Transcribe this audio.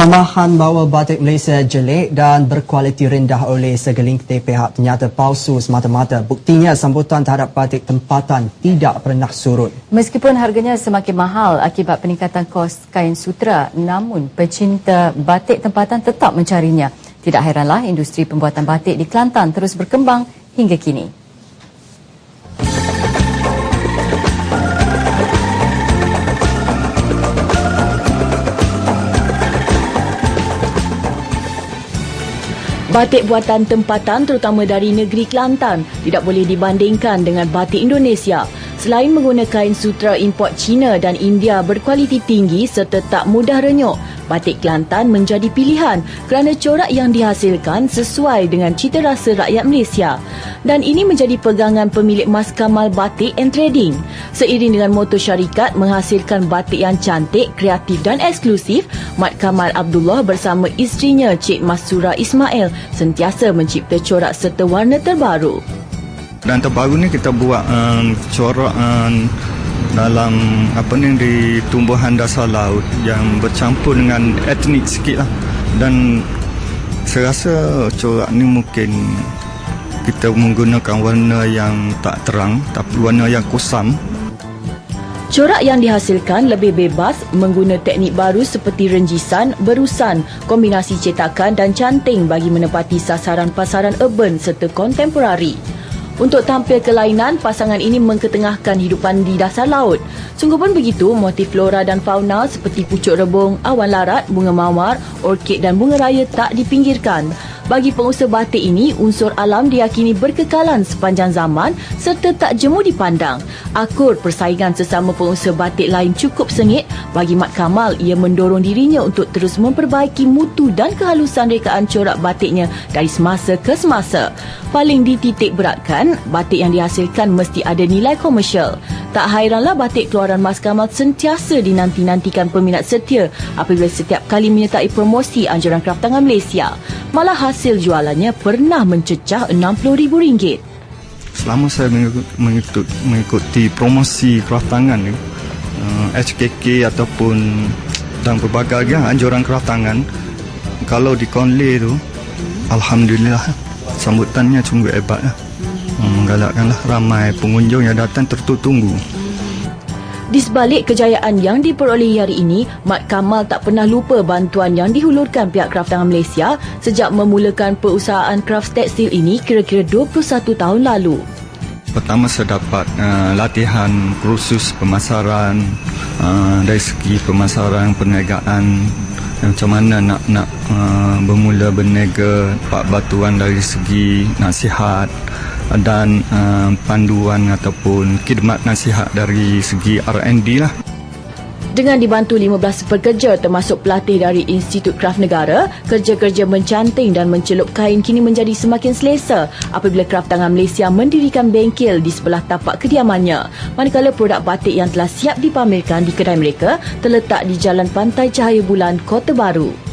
Tambahan bahawa batik Malaysia jelek dan berkualiti rendah oleh segelintir pihak ternyata palsu semata-mata. Buktinya sambutan terhadap batik tempatan tidak pernah surut. Meskipun harganya semakin mahal akibat peningkatan kos kain sutra, namun pecinta batik tempatan tetap mencarinya. Tidak heranlah industri pembuatan batik di Kelantan terus berkembang hingga kini. Batik buatan tempatan terutama dari negeri Kelantan tidak boleh dibandingkan dengan batik Indonesia. Selain menggunakan sutra import China dan India berkualiti tinggi serta tak mudah renyuk, batik Kelantan menjadi pilihan kerana corak yang dihasilkan sesuai dengan cita rasa rakyat Malaysia. Dan ini menjadi pegangan pemilik Mas Kamal Batik and Trading. Seiring dengan moto syarikat menghasilkan batik yang cantik, kreatif dan eksklusif, Mat Kamal Abdullah bersama isterinya Cik Masura Ismail sentiasa mencipta corak serta warna terbaru. Dan terbaru ni kita buat um, corak um, dalam apa ni di tumbuhan dasar laut yang bercampur dengan etnik sikit lah dan saya rasa corak ni mungkin kita menggunakan warna yang tak terang tapi warna yang kusam Corak yang dihasilkan lebih bebas mengguna teknik baru seperti renjisan, berusan, kombinasi cetakan dan canting bagi menepati sasaran pasaran urban serta kontemporari. Untuk tampil kelainan, pasangan ini mengketengahkan hidupan di dasar laut. Sungguh pun begitu, motif flora dan fauna seperti pucuk rebung, awan larat, bunga mawar, orkid dan bunga raya tak dipinggirkan. Bagi pengusaha batik ini, unsur alam diyakini berkekalan sepanjang zaman serta tak jemu dipandang. Akur persaingan sesama pengusaha batik lain cukup sengit bagi Mat Kamal ia mendorong dirinya untuk terus memperbaiki mutu dan kehalusan rekaan corak batiknya dari semasa ke semasa. Paling dititik beratkan, batik yang dihasilkan mesti ada nilai komersial. Tak hairanlah batik keluaran Mas Kamal sentiasa dinanti-nantikan peminat setia apabila setiap kali menyertai promosi anjuran kraftangan Malaysia. Malah hasil jualannya pernah mencecah RM60,000. selama saya mengikut, mengikuti promosi uh, HKK ataupun dan berbagai lagi anjuran kraftangan kalau di Konle tu Alhamdulillah sambutannya sungguh hebat lah. menggalakkanlah ramai pengunjung yang datang tertunggu Di sebalik kejayaan yang diperolehi hari ini, Mat Kamal tak pernah lupa bantuan yang dihulurkan pihak Kraftangan Malaysia sejak memulakan perusahaan kraft tekstil ini kira-kira 21 tahun lalu. Pertama saya dapat uh, latihan kursus pemasaran uh, dari segi pemasaran perniagaan macam mana nak nak uh, bermula berniaga, pak bantuan dari segi nasihat dan uh, panduan ataupun khidmat nasihat dari segi R&D lah. Dengan dibantu 15 pekerja termasuk pelatih dari Institut Kraft Negara, kerja-kerja mencanting dan mencelup kain kini menjadi semakin selesa apabila Kraft Tangan Malaysia mendirikan bengkel di sebelah tapak kediamannya. Manakala produk batik yang telah siap dipamerkan di kedai mereka terletak di Jalan Pantai Cahaya Bulan, Kota Baru.